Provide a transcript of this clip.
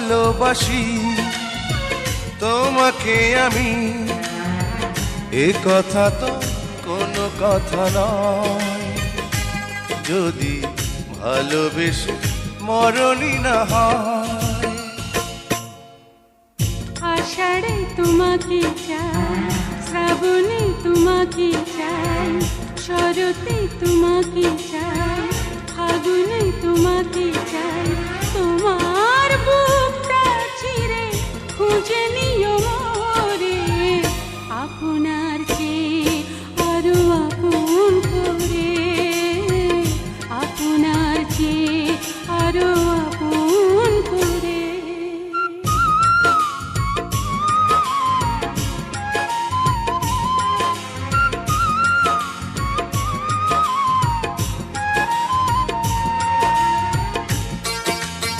ভালোবাসি। তোমাকে আমি, এ কথা তো কোনো কথা নয়। যদি ভালোবেসে মরণই না হয়। আষাঢ়ে তোমাকে চাই, শ্রাবণে তোমাকে চাই, শরতে তোমাকে চাই